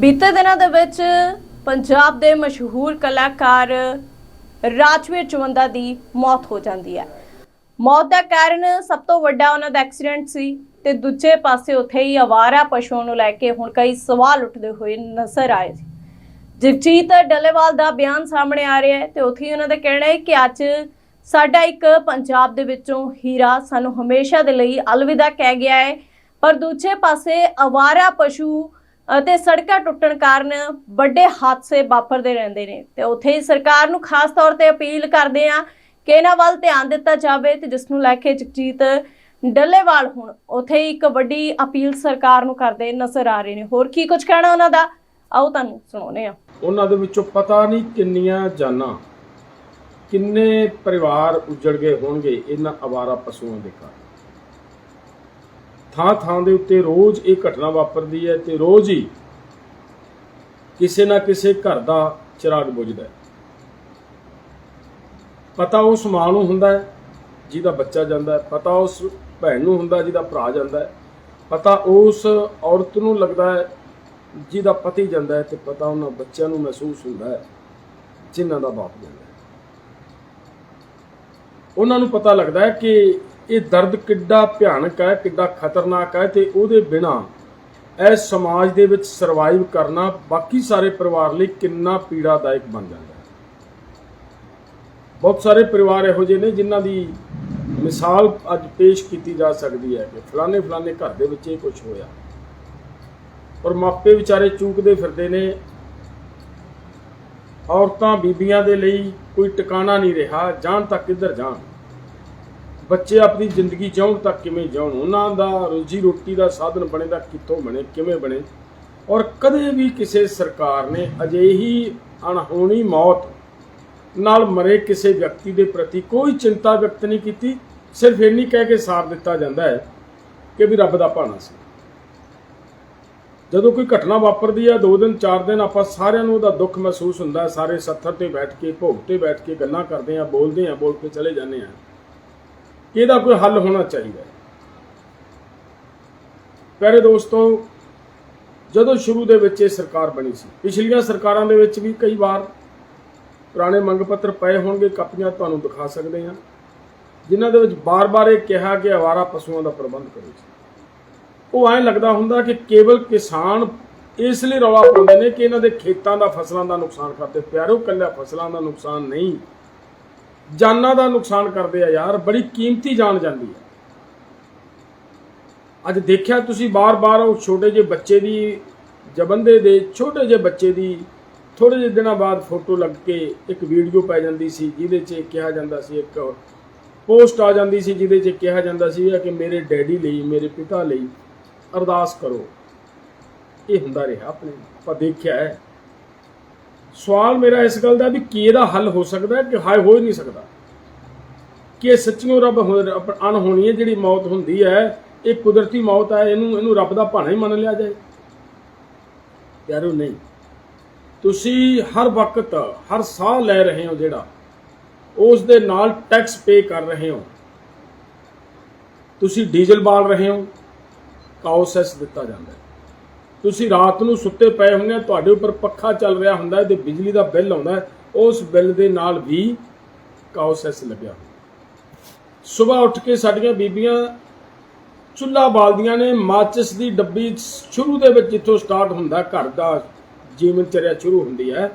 ਬੀਤੇ ਦਿਨਾਂ ਦੇ ਵਿੱਚ ਪੰਜਾਬ ਦੇ ਮਸ਼ਹੂਰ ਕਲਾਕਾਰ ਰਾਜਵੀਰ ਚਵੰਦਾ ਦੀ ਮੌਤ ਹੋ ਜਾਂਦੀ ਹੈ। ਮੌਤ ਦਾ ਕਾਰਨ ਸਭ ਤੋਂ ਵੱਡਾ ਉਹਨਾਂ ਦਾ ਐਕਸੀਡੈਂਟ ਸੀ ਤੇ ਦੂਜੇ ਪਾਸੇ ਉੱਥੇ ਹੀ ਆਵਾਰਾ ਪਸ਼ੂਆਂ ਨੂੰ ਲੈ ਕੇ ਹੁਣ ਕਈ ਸਵਾਲ ਉੱਠਦੇ ਹੋਏ ਨਜ਼ਰ ਆਏ ਸੀ। ਜਗਜੀਤ ਡੱਲੇਵਾਲ ਦਾ ਬਿਆਨ ਸਾਹਮਣੇ ਆ ਰਿਹਾ ਹੈ ਤੇ ਉੱਥੇ ਹੀ ਉਹਨਾਂ ਦਾ ਕਹਿਣਾ ਹੈ ਕਿ ਅੱਜ ਸਾਡਾ ਇੱਕ ਪੰਜਾਬ ਦੇ ਵਿੱਚੋਂ ਹੀਰਾ ਸਾਨੂੰ ਹਮੇਸ਼ਾ ਦੇ ਲਈ ਅਲਵਿਦਾ ਕਹਿ ਗਿਆ ਹੈ। ਪਰ ਦੂਜੇ ਪਾਸੇ ਆਵਾਰਾ ਪਸ਼ੂ ਅਤੇ ਸੜਕਾਂ ਟੁੱਟਣ ਕਾਰਨ ਵੱਡੇ ਹਾਦਸੇ ਵਾਪਰਦੇ ਰਹਿੰਦੇ ਨੇ। ਤੇ ਉੱਥੇ ਹੀ ਸਰਕਾਰ ਨੂੰ ਖਾਸ ਤੌਰ ਤੇ ਅਪੀਲ ਕਰਦੇ ਆ ਕਿ ਇਹਨਾਂ ਵੱਲ ਧਿਆਨ ਦਿੱਤਾ ਜਾਵੇ ਤੇ ਜਿਸ ਨੂੰ ਲੈ ਕੇ ਜਗਜੀਤ ਡੱਲੇਵਾਲ ਹੁਣ ਉੱਥੇ ਹੀ ਇੱਕ ਵੱਡੀ ਅਪੀਲ ਸਰਕਾਰ ਨੂੰ ਕਰਦੇ ਨਜ਼ਰ ਆ ਰਹੇ ਨੇ। ਹੋਰ ਕੀ ਕੁਝ ਕਹਿਣਾ ਉਹਨਾਂ ਦਾ? ਆਓ ਤੁਹਾਨੂੰ ਸੁਣਾਉਂਦੇ ਆ ਉਹਨਾਂ ਦੇ ਵਿੱਚੋਂ ਪਤਾ ਨਹੀਂ ਕਿੰਨੀਆਂ ਜਾਨਾਂ, ਕਿੰਨੇ ਪਰਿਵਾਰ ਉਜੜ ਗਏ ਹੋਣਗੇ ਇਹਨਾਂ ਅਵਾਰਾ ਪਸ਼ੂਆਂ ਦੇ ਕਾਰਨ ਥਾਂ ਥਾਂ ਦੇ ਉੱਤੇ ਰੋਜ਼ ਇਹ ਘਟਨਾ ਵਾਪਰਦੀ ਹੈ ਤੇ ਰੋਜ਼ ਹੀ ਕਿਸੇ ਨਾ ਕਿਸੇ ਘਰ ਦਾ ਚਿਰਾਗ ਬੁਝਦਾ ਹੈ। ਪਤਾ ਉਸ ਮਾਂ ਨੂੰ ਹੁੰਦਾ ਹੈ ਜਿਹਦਾ ਬੱਚਾ ਜਾਂਦਾ ਹੈ, ਪਤਾ ਉਸ ਭੈਣ ਨੂੰ ਹੁੰਦਾ ਜਿਹਦਾ ਭਰਾ ਜਾਂਦਾ ਹੈ, ਪਤਾ ਉਸ ਔਰਤ ਨੂੰ ਲੱਗਦਾ ਹੈ ਜਿਹਦਾ ਪਤੀ ਜਾਂਦਾ ਹੈ ਤੇ ਪਤਾ ਉਹਨਾਂ ਬੱਚਿਆਂ ਨੂੰ ਮਹਿਸੂਸ ਹੁੰਦਾ ਹੈ ਜਿਨ੍ਹਾਂ ਦਾ ਬਾਪ ਜਾਂਦਾ ਹੈ। ਉਹਨਾਂ ਨੂੰ ਪਤਾ ਲੱਗਦਾ ਹੈ ਕਿ ਇਹ ਦਰਦ ਕਿੱਡਾ ਭਿਆਨਕ ਹੈ, ਕਿੱਡਾ ਖਤਰਨਾਕ ਹੈ ਤੇ ਉਹਦੇ ਬਿਨਾ ਇਸ ਸਮਾਜ ਦੇ ਵਿੱਚ ਸਰਵਾਈਵ ਕਰਨਾ ਬਾਕੀ ਸਾਰੇ ਪਰਿਵਾਰ ਲਈ ਕਿੰਨਾ ਪੀੜਾਦਾਇਕ ਬਣ ਜਾਂਦਾ ਹੈ। ਬਹੁਤ ਸਾਰੇ ਪਰਿਵਾਰ ਇਹੋ ਜਿਹੇ ਨੇ ਜਿਨ੍ਹਾਂ ਦੀ ਮਿਸਾਲ ਅੱਜ ਪੇਸ਼ ਕੀਤੀ ਜਾ ਸਕਦੀ ਹੈ ਕਿ ਫਲਾਣੇ ਫਲਾਣੇ ਘਰ ਦੇ ਵਿੱਚ ਇਹ ਕੁਝ ਹੋਇਆ। ਔਰ ਮਾਪੇ ਵਿਚਾਰੇ ਚੂਕਦੇ ਫਿਰਦੇ ਨੇ। ਔਰਤਾਂ ਬੀਬੀਆਂ ਦੇ ਲਈ ਕੋਈ ਟਿਕਾਣਾ ਨਹੀਂ ਰਿਹਾ, ਜਾਣ ਤੱਕ ਕਿੱਧਰ ਜਾਣ। ਬੱਚੇ ਆਪਣੀ ਜ਼ਿੰਦਗੀ ਜਿਉਣ ਤਾਂ ਕਿਵੇਂ ਜਿਉਣ ਉਹਨਾਂ ਦਾ ਰੋਜੀ ਰੋਟੀ ਦਾ ਸਾਧਨ ਬਣੇ ਬਣੇਦਾ, ਕਿੱਥੋਂ ਬਣੇ, ਕਿਵੇਂ ਬਣੇ? ਔਰ ਕਦੇ ਵੀ ਕਿਸੇ ਸਰਕਾਰ ਨੇ ਅਜਿਹੀ ਅਣਹੋਣੀ ਮੌਤ ਨਾਲ ਮਰੇ ਕਿਸੇ ਵਿਅਕਤੀ ਦੇ ਪ੍ਰਤੀ ਕੋਈ ਚਿੰਤਾ ਵਿਅਕਤ ਨਹੀਂ ਕੀਤੀ। ਸਿਰਫ ਇੰਨੀ ਕਹਿ ਕੇ ਸਾਰ ਦਿੱਤਾ ਜਾਂਦਾ ਹੈ ਕਿ ਵੀ ਰੱਬ ਦਾ ਭਾਣਾ ਸੀ। ਜਦੋਂ ਕੋਈ ਘਟਨਾ ਵਾਪਰਦੀ ਹੈ, ਦੋ ਦਿਨ, ਚਾਰ ਦਿਨ ਆਪਾਂ ਸਾਰਿਆਂ ਨੂੰ ਉਹਦਾ ਦੁੱਖ ਮਹਿਸੂਸ ਹੁੰਦਾ ਸਾਰੇ ਸੱਥਰ ਤੇ ਬੈਠ ਕੇ, ਭੋਗ ਤੇ ਬੈਠ ਕੇ ਗੱਲਾਂ ਕਰਦੇ ਆ ਬੋਲਦੇ ਆ ਬੋਲ ਕੇ ਚਲੇ ਜਾਂਦੇ ਆ ਇਹਦਾ ਕੋਈ ਹੱਲ ਹੋਣਾ ਚਾਹੀਦਾ ਹੈ। ਪਿਆਰੇ ਦੋਸਤੋ, ਜਦੋਂ ਸ਼ੁਰੂ ਦੇ ਵਿੱਚ ਇਹ ਸਰਕਾਰ ਬਣੀ ਸੀ, ਪਿਛਲੀਆਂ ਸਰਕਾਰਾਂ ਦੇ ਵਿੱਚ ਵੀ ਕਈ ਵਾਰ ਪੁਰਾਣੇ ਮੰਗ ਪੱਤਰ ਪਏ ਹੋਣਗੇ, ਕਾਪੀਆਂ ਤੁਹਾਨੂੰ ਦਿਖਾ ਸਕਦੇ ਹਾਂ, ਜਿਨ੍ਹਾਂ ਦੇ ਵਿੱਚ ਬਾਰ-ਬਾਰ ਇਹ ਕਿਹਾ ਕਿ ਆਵਾਰਾ ਪਸ਼ੂਆਂ ਦਾ ਪ੍ਰਬੰਧ ਕਰੋ ਉਹ ਐਂ ਲੱਗਦਾ ਹੁੰਦਾ ਕਿ ਕੇਵਲ ਕਿਸਾਨ ਇਸ ਲਈ ਰੌਲਾ ਪਾਉਂਦੇ ਨੇ ਕਿ ਇਹਨਾਂ ਦੇ ਖੇਤਾਂ ਦਾ ਫਸਲਾਂ ਦਾ ਨੁਕਸਾਨ ਕਰਦੇ। ਪਿਆਰੋ ਕੱਲਿਆ ਫਸਲਾਂ ਦਾ ਨੁਕਸਾਨ ਨਹੀਂ। ਜਾਨਾਂ ਦਾ ਨੁਕਸਾਨ ਕਰਦੇ ਆ ਯਾਰ, ਬੜੀ ਕੀਮਤੀ ਜਾਨ ਜਾਂਦੀ ਹੈ ਅੱਜ ਦੇਖਿਆ ਤੁਸੀਂ ਬਾਰ-ਬਾਰ ਉਹ ਛੋਟੇ ਜਿਹੇ ਬੱਚੇ ਦੀ ਜਬੰਦੇ ਦੇ, ਛੋਟੇ ਜਿਹੇ ਬੱਚੇ ਦੀ ਥੋੜੇ ਜਿਹੇ ਦਿਨਾਂ ਬਾਅਦ ਫੋਟੋ ਲੱਗ ਕੇ ਇੱਕ ਵੀਡੀਓ ਪੈ ਜਾਂਦੀ ਸੀ, ਜਿਹਦੇ 'ਚ ਕਿਹਾ ਜਾਂਦਾ ਸੀ, ਇੱਕ ਪੋਸਟ ਆ ਜਾਂਦੀ ਸੀ, ਜਿਹਦੇ 'ਚ ਕਿਹਾ ਜਾਂਦਾ ਸੀ ਕਿ ਮੇਰੇ ਡੈਡੀ ਲਈ, ਮੇਰੇ ਪਿਤਾ ਲਈ ਅਰਦਾਸ ਕਰੋ। ਇਹ ਹੁੰਦਾ ਰਿਹਾ ਆਪਣੇ, ਆਪਾਂ ਦੇਖਿਆ ਹੈ। ਸਵਾਲ ਮੇਰਾ ਇਸ ਗੱਲ ਦਾ ਵੀ ਕੀ ਇਹਦਾ ਹੱਲ ਹੋ ਸਕਦਾ ਕਿ ਹਾਏ ਹੋ ਹੀ ਨਹੀਂ ਸਕਦਾ? ਕਿ ਇਹ ਸੱਚੀਓ ਰੱਬ ਹੋ- ਅਪ- ਅਣਹੋਣੀ ਹੈ, ਜਿਹੜੀ ਮੌਤ ਹੁੰਦੀ ਹੈ, ਇਹ ਕੁਦਰਤੀ ਮੌਤ ਹੈ, ਇਹਨੂੰ ਇਹਨੂੰ ਰੱਬ ਦਾ ਭਾਣਾ ਹੀ ਮੰਨ ਲਿਆ ਜਾਏ। ਪਿਆਰੋ, ਨਹੀਂ। ਤੁਸੀਂ ਹਰ ਵਕਤ, ਹਰ ਸਾਹ ਲੈ ਰਹੇ ਹੋ ਜਿਹੜਾ, ਉਸ ਦੇ ਨਾਲ ਟੈਕਸ ਪੇ ਕਰ ਰਹੇ ਹੋ। ਤੁਸੀਂ ਡੀਜ਼ਲ ਬਾਲ ਰਹੇ ਹੋ ਕਾਉਸੈਸ ਦਿੱਤਾ ਜਾਂਦਾ ਹੈ। ਤੁਸੀਂ ਰਾਤ ਨੂੰ ਸੁੱਤੇ ਪਏ ਹੁੰਦੇ ਤੁਹਾਡੇ ਉੱਪਰ ਪੱਖਾ ਚੱਲ ਰਿਹਾ ਹੁੰਦਾ ਤੇ ਬਿਜਲੀ ਦਾ ਬਿੱਲ ਆਉਂਦਾ ਉਸ ਬਿੱਲ ਦੇ ਨਾਲ ਵੀ ਕਾਉਸੈਸ ਲੱਗਿਆ। ਹੁੰਦਾ ਸਵੇਰ ਉੱਠ ਕੇ ਸਾਡੀਆਂ ਬੀਬੀਆਂ ਚੁੱਲ੍ਹਾ ਬਾਲਦੀਆਂ ਨੇ, ਮਾਚਿਸ ਦੀ ਡੱਬੀ ਸ਼ੁਰੂ ਦੇ ਵਿੱਚ ਜਿੱਥੋਂ ਸਟਾਰਟ ਹੁੰਦਾ ਘਰ ਦਾ ਜੀਵਨ ਚਰਿਆ ਸ਼ੁਰੂ ਹੁੰਦੀ ਹੈ,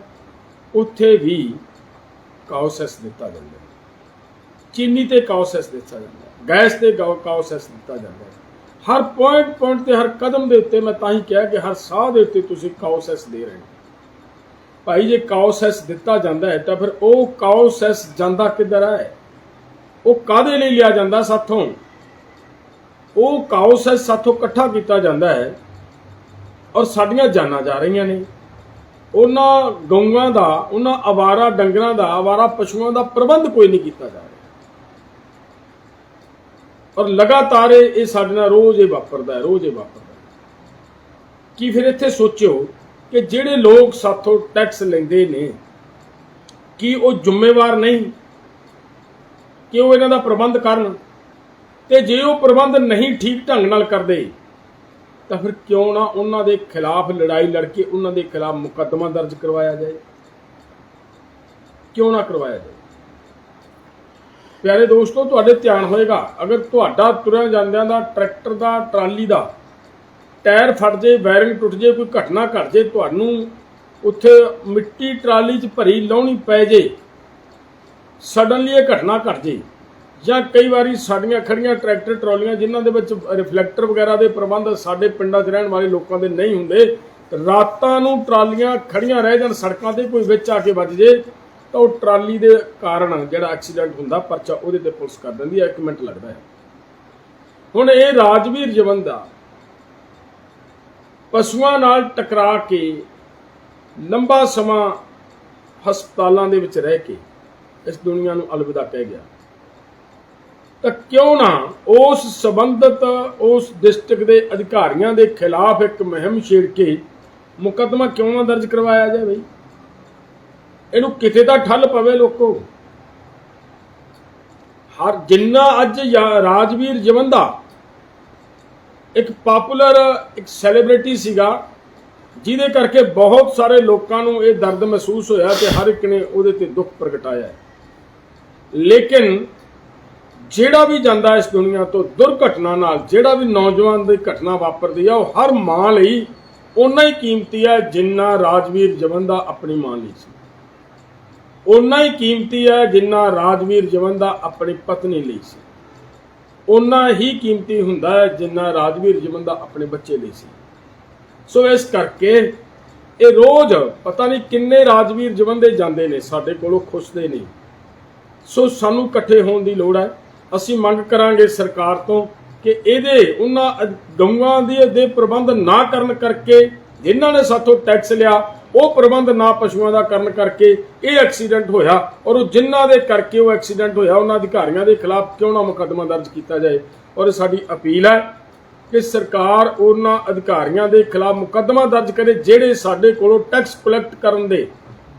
ਉੱਥੇ ਵੀ ਕਾਉਸੈਸ ਦਿੱਤਾ ਜਾਂਦਾ ਚੀਨੀ ਤੇ ਕਾਉਸੈਸ ਦਿੱਤਾ ਜਾਂਦਾ ਗੈਸ ਤੇ ਗਾਉ- ਕਾਉਸੈਸ ਦਿੱਤਾ ਜਾਂਦਾ ਹੈ। ਹਰ ਪੁਆਇੰਟ ਪੁਆਇੰਟ ਤੇ, ਹਰ ਕਦਮ ਦੇ ਉੱਤੇ ਮੈਂ ਤਾਂ ਹੀ ਕਿਹਾ ਕਿ ਹਰ ਸਾਹ ਦੇ ਉੱਤੇ ਤੁਸੀਂ ਕਾਉਸੈਸ ਦੇ ਰਹੇ ਹੋ। ਭਾਈ, ਜੇ ਕਾਉਸੈਸ ਦਿੱਤਾ ਜਾਂਦਾ ਹੈ, ਤਾਂ ਫਿਰ ਉਹ ਕਾਉਸੈਸ ਜਾਂਦਾ ਕਿੱਧਰ ਹੈ ਉਹ ਕਾਦੇ ਲਈ ਲਿਆ ਜਾਂਦਾ ਸਾਥੋਂ? ਉਹ ਕਾਉਸੈਸ ਸਾਥੋਂ ਇਕੱਠਾ ਕੀਤਾ ਜਾਂਦਾ ਹੈ ਔਰ ਸਾਡੀਆਂ ਜਾਨਾਂ ਜਾ ਰਹੀਆਂ ਨੇ। ਉਹਨਾਂ ਗਊਆਂ ਦਾ, ਉਹਨਾਂ ਆਵਾਰਾ ਡੰਗਰਾਂ ਦਾ, ਆਵਾਰਾ ਪਸ਼ੂਆਂ ਦਾ ਪ੍ਰਬੰਧ ਕੋਈ ਨਹੀਂ ਕੀਤਾ ਜਾ ਰਿਹਾ। ਔਰ ਲਗਾਤਾਰ ਇਹ ਸਾਡੇ ਨਾਲ ਰੋਜ਼ ਇਹ ਵਾਪਰਦਾ ਹੈ, ਰੋਜ਼ ਇਹ ਵਾਪਰਦਾ ਹੈ। ਕੀ ਫਿਰ ਇੱਥੇ ਸੋਚਿਓ ਕਿ ਜਿਹੜੇ ਲੋਕ ਸਾਥੋਂ ਟੈਕਸ ਲੈਂਦੇ ਨੇ, ਕੀ ਉਹ ਜ਼ਿੰਮੇਵਾਰ ਨਹੀਂ? ਕਿ ਉਹ ਇਹਨਾਂ ਦਾ ਪ੍ਰਬੰਧ ਕਰਨ? ਤੇ ਜੇ ਉਹ ਪ੍ਰਬੰਧ ਨਹੀਂ ਠੀਕ ਢੰਗ ਨਾਲ ਕਰਦੇ, ਤਾਂ ਫਿਰ ਕਿਉਂ ਨਾ ਉਹਨਾਂ ਦੇ ਖਿਲਾਫ ਲੜਾਈ ਲੜ ਕੇ ਉਹਨਾਂ ਦੇ ਖਿਲਾਫ ਮੁਕੱਦਮਾ ਦਰਜ ਕਰਵਾਇਆ ਜਾਏ? ਕਿਉਂ ਨਾ ਕਰਵਾਇਆ ਜਾਏ? ਪਿਆਰੇ ਦੋਸਤੋ, ਤੁਹਾਡੇ ਧਿਆਨ ਹੋਏਗਾ, ਅਗਰ ਤੁਹਾਡਾ ਤੁਰਿਆ ਜਾਂਦਿਆਂ ਦਾ, ਟਰੈਕਟਰ ਦਾ, ਟਰਾਲੀ ਦਾ ਟਾਇਰ ਫਟ ਜੇ, ਵਾਇਰਿੰਗ ਟੁੱਟ ਜੇ, ਕੋਈ ਘਟਨਾ ਘਟ ਜੇ, ਤੁਹਾਨੂੰ ਉੱਥੇ ਮਿੱਟੀ ਟਰਾਲੀ 'ਚ ਭਰੀ ਲਾਉਣੀ ਪੈ ਜੇ ਸਡਨਲੀ ਇਹ ਘਟਨਾ ਘਟ ਜੇ, ਜਾਂ ਕਈ ਵਾਰੀ ਸਾਡੀਆਂ ਖੜੀਆਂ ਟਰੈਕਟਰ ਟਰਾਲੀਆਂ ਜਿਨ੍ਹਾਂ ਦੇ ਵਿੱਚ ਰਿਫਲੈਕਟਰ ਵਗੈਰਾ ਦੇ ਪ੍ਰਬੰਧ ਸਾਡੇ ਪਿੰਡਾਂ 'ਚ ਰਹਿਣ ਵਾਲੇ ਲੋਕਾਂ ਦੇ ਨਹੀਂ ਹੁੰਦੇ, ਰਾਤਾਂ ਨੂੰ ਟਰਾਲੀਆਂ ਖੜੀਆਂ ਰਹਿ ਜਾਣ, ਸੜਕਾਂ ਤੇ ਕੋਈ ਵਿੱਚ ਆ ਕੇ ਵੱਜ ਜੇ ਤਾਂ ਉਹ ਟਰਾਲੀ ਦੇ ਕਾਰਨ ਜਿਹੜਾ ਐਕਸੀਡੈਂਟ ਹੁੰਦਾ, ਪਰਚਾ ਉਹਦੇ ਤੇ ਪੁਲਿਸ ਕਰ ਦਿੰਦੀ ਹੈ 1 ਮਿੰਟ ਲੱਗਦਾ ਹੈ। ਹੁਣ ਇਹ ਰਾਜਵੀਰ ਜਵੰਦਾ ਪਸ਼ੂਆਂ ਨਾਲ ਟਕਰਾ ਕੇ ਲੰਬਾ ਸਮਾਂ ਹਸਪਤਾਲਾਂ ਦੇ ਵਿੱਚ ਰਹਿ ਕੇ ਇਸ ਦੁਨੀਆ ਨੂੰ ਅਲਵਿਦਾ ਕਹਿ ਗਿਆ। ਤਾਂ ਕਿਉਂ ਨਾ ਉਸ ਸੰਬੰਧਤ ਉਸ ਡਿਸਟ੍ਰਿਕਟ ਦੇ ਅਧਿਕਾਰੀਆਂ ਦੇ ਖਿਲਾਫ ਇੱਕ ਮੁਹਿੰਮ ਛੇੜ ਕੇ ਮੁਕੱਦਮਾ ਕਿਉਂ ਨਾ ਦਰਜ ਕਰਵਾਇਆ ਜਾਵੇ? ਬਈ ਇਹਨੂੰ ਕਿਤੇ ਦਾ ਠੱਲ ਪਵੇ ਲੋਕੋ। ਹਰ ਜਿੰਨਾ ਅੱਜ ਯਾ- ਰਾਜਵੀਰ ਜਵੰਦਾ ਇੱਕ ਪਪੂਲਰ, ਇੱਕ ਸੈਲੀਬ੍ਰਿਟੀ ਸੀਗਾ, ਜਿਹਦੇ ਕਰਕੇ ਬਹੁਤ ਸਾਰੇ ਲੋਕਾਂ ਨੂੰ ਇਹ ਦਰਦ ਮਹਿਸੂਸ ਹੋਇਆ ਤੇ ਹਰ ਇੱਕ ਨੇ ਉਹਦੇ ਤੇ ਦੁੱਖ ਪ੍ਰਗਟਾਇਆ। ਲੇਕਿਨ ਜਿਹੜਾ ਵੀ ਜਾਂਦਾ ਇਸ ਦੁਨੀਆ ਤੋਂ ਦੁਰਘਟਨਾ ਨਾਲ, ਜਿਹੜਾ ਵੀ ਨੌਜਵਾਨ ਦੀ ਘਟਨਾ ਵਾਪਰਦੀ ਆ, ਉਹ ਹਰ ਮਾਂ ਲਈ ਓਨਾ ਹੀ ਕੀਮਤੀ ਹੈ ਜਿੰਨਾ ਰਾਜਵੀਰ ਜਵਨ ਦਾ ਆਪਣੀ ਮਾਂ ਲਈ ਸੀ। ਓਨਾ ਹੀ ਕੀਮਤੀ ਹੈ ਜਿੰਨਾ ਰਾਜਵੀਰ ਜਵਨ ਦਾ ਆਪਣੀ ਪਤਨੀ ਲਈ ਸੀ। ਓਨਾ ਹੀ ਕੀਮਤੀ ਹੁੰਦਾ ਹੈ ਜਿੰਨਾ ਰਾਜਵੀਰ ਜਵੰਦਾ ਆਪਣੇ ਬੱਚੇ ਲਈ ਸੀ। ਸੋ ਇਸ ਕਰਕੇ ਇਹ ਰੋਜ਼ ਪਤਾ ਨਹੀਂ ਕਿੰਨੇ ਰਾਜਵੀਰ ਜਵਨ ਦੇ ਜਾਂਦੇ ਨੇ, ਸਾਡੇ ਕੋਲੋਂ ਖੁੱਸਦੇ ਨਹੀਂ। ਸੋ ਸਾਨੂੰ ਇਕੱਠੇ ਹੋਣ ਦੀ ਲੋੜ ਹੈ। ਅਸੀਂ ਮੰਗ ਕਰਾਂਗੇ ਸਰਕਾਰ ਤੋਂ ਕਿ ਇਹਦੇ, ਉਹਨਾਂ ਗਊਆਂ ਦੇ ਦੇ ਪ੍ਰਬੰਧ ਨਾ ਕਰਨ ਕਰਕੇ ਜਿਨ੍ਹਾਂ ਨੇ ਸਾਥੋਂ ਟੈਕਸ ਲਿਆ ਉਹ ਪ੍ਰਬੰਧ ਨਾ ਪਸ਼ੂਆਂ ਦਾ ਕਰਨ ਕਰਕੇ ਇਹ ਐਕਸੀਡੈਂਟ ਹੋਇਆ ਔਰ ਉਹ ਜਿਨ੍ਹਾਂ ਦੇ ਕਰਕੇ ਉਹ ਐਕਸੀਡੈਂਟ ਹੋਇਆ, ਉਹਨਾਂ ਅਧਿਕਾਰੀਆਂ ਦੇ ਖਿਲਾਫ ਕਿਉਂ ਨਾ ਮੁਕੱਦਮਾ ਦਰਜ ਕੀਤਾ ਜਾਏ? ਔਰ ਸਾਡੀ ਅਪੀਲ ਹੈ ਕਿ ਸਰਕਾਰ ਉਹਨਾਂ ਅਧਿਕਾਰੀਆਂ ਦੇ ਖਿਲਾਫ ਮੁਕੱਦਮਾ ਦਰਜ ਕਰੇ ਜਿਹੜੇ ਸਾਡੇ ਕੋਲੋਂ ਟੈਕਸ ਕਲੈਕਟ ਕਰਨ ਦੇ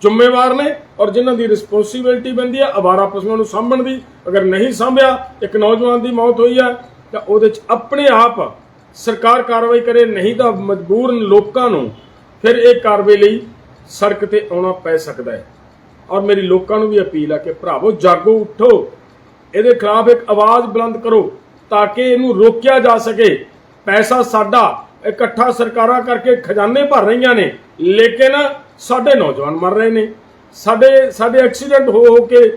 ਜ਼ਿੰਮੇਵਾਰ ਨੇ ਔਰ ਜਿਨ੍ਹਾਂ ਦੀ ਰਿਸਪੌਂਸਿਬਿਲਟੀ ਬਣਦੀ ਹੈ, ਅਵਾਰਾ ਪਸ਼ੂਆਂ ਨੂੰ ਸਾਂਭਣ ਦੀ। ਅਗਰ ਨਹੀਂ ਸਾਂਭਿਆ, ਇੱਕ ਨੌਜਵਾਨ ਦੀ ਮੌਤ ਹੋਈ ਹੈ, ਤਾਂ ਉਹਦੇ 'ਚ ਆਪਣੇ ਆਪ ਸਰਕਾਰ ਕਾਰਵਾਈ ਕਰੇ, ਨਹੀਂ ਤਾਂ ਮਜਬੂਰ ਲੋਕਾਂ ਨੂੰ ਫਿਰ ਇਹ ਕਾਰਵਾਈ ਲਈ ਸੜਕ ਤੇ ਆਉਣਾ ਪੈ ਸਕਦਾ ਹੈ। ਔਰ ਮੇਰੀ ਲੋਕਾਂ ਨੂੰ ਵੀ ਅਪੀਲ ਹੈ ਕਿ ਭਰਾਵੋ, ਜਾਗੋ ਉੱਠੋ। ਇਹਦੇ ਖਿਲਾਫ ਇੱਕ ਆਵਾਜ਼ ਬੁਲੰਦ ਕਰੋ ਤਾਂ ਕਿ ਇਹਨੂੰ ਰੋਕਿਆ ਜਾ ਸਕੇ। ਪੈਸਾ ਸਾਡਾ ਇਕੱਠਾ ਸਰਕਾਰਾਂ ਕਰਕੇ ਖਜ਼ਾਨੇ ਭਰ ਰਹੀਆਂ ਨੇ, ਲੇਕਿਨ ਸਾਡੇ ਨੌਜਵਾਨ ਮਰ ਰਹੇ ਨੇ। ਸਾਡੇ ਸਾਡੇ ਐਕਸੀਡੈਂਟ ਹੋ ਹੋ ਕੇ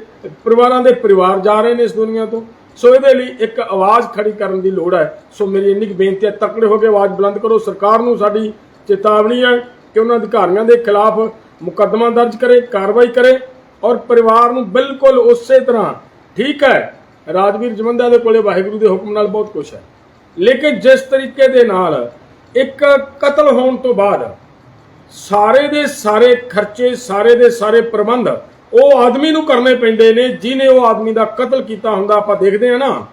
ਪਰਿਵਾਰਾਂ ਦੇ ਪਰਿਵਾਰ ਜਾ ਰਹੇ ਨੇ ਇਸ ਦੁਨੀਆ ਤੋਂ। ਸੋ ਇਹਦੇ ਲਈ ਇੱਕ ਆਵਾਜ਼ ਖੜੀ ਕਰਨ ਦੀ ਲੋੜ ਹੈ। ਸੋ ਮੇਰੀ ਇੰਨੀ ਕੁ ਬੇਨਤੀ ਹੈ, ਤਕੜੇ ਹੋ ਕੇ ਆਵਾਜ਼ ਬੁਲੰਦ ਕਰੋ। ਸਰਕਾਰ ਨੂੰ ਸਾਡੀ ਚੇਤਾਵਨੀ ਹੈ ਕਿ ਉਹਨਾਂ ਅਧਿਕਾਰੀਆਂ ਦੇ ਖਿਲਾਫ ਮੁਕੱਦਮਾ ਦਰਜ ਕਰੇ, ਕਾਰਵਾਈ ਕਰੇ ਔਰ ਪਰਿਵਾਰ ਨੂੰ ਬਿਲਕੁਲ ਉਸੇ ਤਰ੍ਹਾਂ ਠੀਕ ਹੈ। ਰਾਜਵੀਰ ਜਵੰਦਾ ਦੇ ਕੋਲੇ ਵਾਹਿਗੁਰੂ ਦੇ ਹੁਕਮ ਨਾਲ ਬਹੁਤ ਕੁਝ ਹੈ। ਲੇਕਿਨ ਜਿਸ ਤਰੀਕੇ ਦੇ ਨਾਲ ਇੱਕ ਕਤਲ ਹੋਣ ਤੋਂ ਬਾਅਦ ਸਾਰੇ ਦੇ ਸਾਰੇ ਖਰਚੇ, ਸਾਰੇ ਦੇ ਸਾਰੇ ਪ੍ਰਬੰਧ ਉਹ ਆਦਮੀ ਨੂੰ ਕਰਨੇ ਪੈਂਦੇ ਨੇ ਜਿਹਨੇ ਉਹ ਆਦਮੀ ਦਾ ਕਤਲ ਕੀਤਾ ਹੁੰਦਾ ਆਪਾਂ ਦੇਖਦੇ ਹਾਂ ਨਾ।